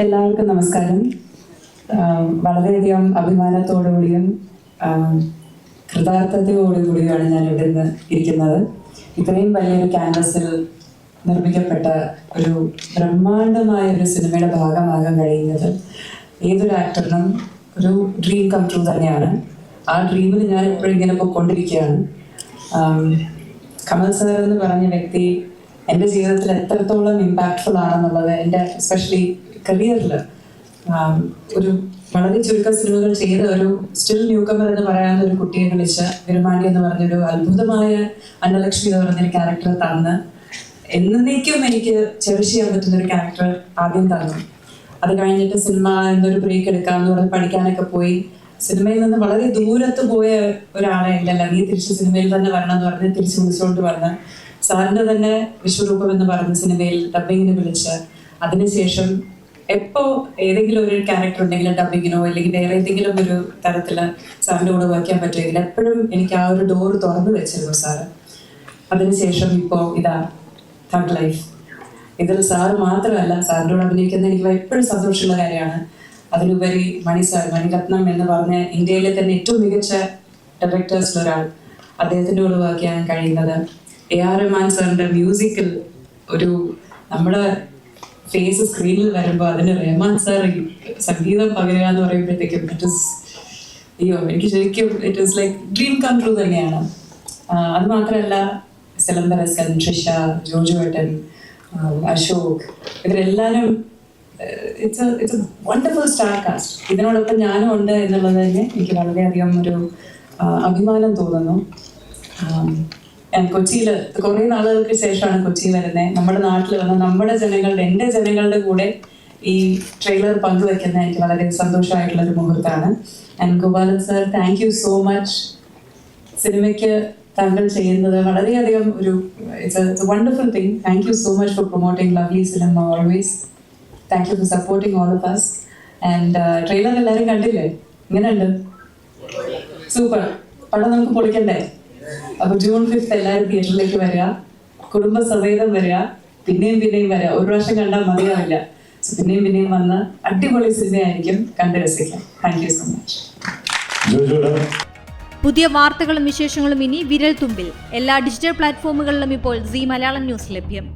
എല്ലാവർക്കും നമസ്കാരം. വളരെയധികം അഭിമാനത്തോടുകൂടിയും കൃതാർത്ഥതയോടുകൂടിയാണ് ഞാൻ ഇവിടെ നിന്ന് ഇരിക്കുന്നത്. ഇത്രയും വലിയൊരു ക്യാൻവസിൽ നിർമ്മിക്കപ്പെട്ട ഒരു ബ്രഹ്മാണ്ഡമായ ഒരു സിനിമയുടെ ഭാഗമാകാൻ കഴിയുന്നത് ഏതൊരു ആക്ടറിനും ഒരു ഡ്രീം കം ട്രൂ തന്നെയാണ്. ആ ഡ്രീമിൽ ഞാൻ എപ്പോഴും ഇങ്ങനെ പോയിക്കൊണ്ടിരിക്കുകയാണ്. കമൽ സാർ എന്ന് പറഞ്ഞ വ്യക്തി എന്റെ ജീവിതത്തിൽ എത്രത്തോളം ഇമ്പാക്ട്ഫുൾ ആണെന്നുള്ളത് എന്റെ എസ്പെഷ്യലി കരിയറിൽ ഒരു വളരെ ചുരുക്കം സിനിമകൾ ചെയ്ത ഒരു സ്റ്റിൽ ന്യൂ കമർ എന്ന് പറയാവുന്ന ഒരു കുട്ടിയെ വിളിച്ച് വിരുമാണ്ടി എന്ന് പറഞ്ഞൊരു അത്ഭുതമായ അന്നലക്ഷ്മി എന്ന് പറഞ്ഞൊരു ക്യാരക്ടർ തന്ന്. എന്നേക്കും എനിക്ക് ചെറിഷ് ചെയ്യാൻ പറ്റുന്ന ഒരു ക്യാരക്ടർ ആദ്യം തന്നു. അത് കഴിഞ്ഞിട്ട് സിനിമ എന്നൊരു ബ്രേക്ക് എടുക്കാമെന്ന് പറഞ്ഞ് പഠിക്കാനൊക്കെ പോയി. സിനിമയിൽ നിന്ന് വളരെ ദൂരത്ത് പോയ ഒരാളെ ഇല്ലല്ല നീ തിരിച്ച് സിനിമയിൽ തന്നെ വരണം എന്ന് പറഞ്ഞ് തിരിച്ച് വിളിച്ചുകൊണ്ട് വന്ന്. സാറിന്റെ തന്നെ വിശ്വരൂപം എന്ന് പറഞ്ഞ സിനിമയിൽ ഡബിങ്ങിന് വിളിച്ച് അതിനുശേഷം എപ്പോ ഏതെങ്കിലും ഒരു ക്യാരക്ടർ ഉണ്ടെങ്കിലും ഡബിങ്ങിനോ അല്ലെങ്കിൽ വേറെ ഏതെങ്കിലും ഒരു തരത്തിൽ സാറിന്റെ കൂടെ വയ്ക്കാൻ പറ്റുമെങ്കിൽ എപ്പോഴും എനിക്ക് ആ ഒരു ഡോർ തുറന്നു വെച്ചിരുന്നു സാറ്. അതിനുശേഷം ഇപ്പോ ഇതാ തേർഡ് ലൈഫ് ഇതിൽ സാറ് മാത്രമല്ല സാറിന്റെ കൂടെ അഭിനയിക്കുന്ന എനിക്ക് എപ്പോഴും സന്തോഷമുള്ള കാര്യമാണ്. അതിലുപരി മണി സാർ മണിരത്നം എന്ന് പറഞ്ഞ ഇന്ത്യയിലെ തന്നെ ഏറ്റവും മികച്ച ഡയറക്ടേഴ്സിൽ ഒരാൾ അദ്ദേഹത്തിന്റെ കൂടെ വർക്ക് ചെയ്യാൻ കഴിയുന്നത് എ ആർ റഹ്മാൻ സാറിന്റെ മ്യൂസിക്കിൽ ഒരു നമ്മുടെ ഫേസ് സ്ക്രീനിൽ വരുമ്പോൾ അതിന് റഹ്മാൻ സാർ സംഗീതം പകരുക എന്ന് പറയുമ്പോഴത്തേക്കും ഇറ്റ് ഇസ് അയ്യോ എനിക്ക് ശരിക്കും it is like dream come true തന്നെയാണ്. അത് മാത്രമല്ല സിലംബരസൻ ട്രിഷ ജോജു ഏട്ടൻ അശോക് ഇവരെല്ലാവരും it's it's wonderful star cast ഇതിനോടൊപ്പം ഞാനും ഉണ്ട് എന്നുള്ളത് തന്നെ എനിക്ക് വളരെയധികം ഒരു അഭിമാനം തോന്നുന്നു. കൊച്ചിയിൽ കുറേ നാളുകൾക്ക് ശേഷമാണ് കൊച്ചി വരുന്നത് നമ്മുടെ നാട്ടിൽ വന്ന നമ്മുടെ ജനങ്ങളുടെ എന്റെ ജനങ്ങളുടെ കൂടെ ഈ ട്രെയിലർ പങ്കുവെക്കുന്ന എനിക്ക് വളരെ സന്തോഷമായിട്ടുള്ള ഒരു മുഹൂർത്തമാണ്. And Gopalan sir thank you so much സിനിമയ്ക്ക് താങ്കൾ ചെയ്യുന്നത് വളരെയധികം ഒരു it's a wonderful thing thank you so much for promoting lovely cinema always thank you for supporting all of us and trailer എല്ലാവരും കണ്ടില്ലേ? എങ്ങനെയുണ്ട് സൂപ്പർ പടം നമുക്ക് പൊളിക്കണ്ടേ? അപ്പൊ ജൂൺ ഫിഫ്ത്ത് എല്ലാവരും തിയേറ്ററിലേക്ക് വരിക കുടുംബസമേതം വരിക പിന്നെയും പിന്നെയും വരിക ഒരു പ്രാവശ്യം കണ്ടാൽ മതിയാവില്ല. പിന്നെയും പിന്നെയും വന്ന് അടിപൊളി സിനിമയായിരിക്കും കണ്ട് രസിക്കാം. താങ്ക് യു സോ മച്ച് പുതിയ വാർത്തകളും വിശേഷങ്ങളും ഇനി വിരൽ തുമ്പിൽ എല്ലാ ഡിജിറ്റൽ പ്ലാറ്റ്ഫോമുകളിലും ഇപ്പോൾ സി മലയാളം ന്യൂസ് ലഭ്യം.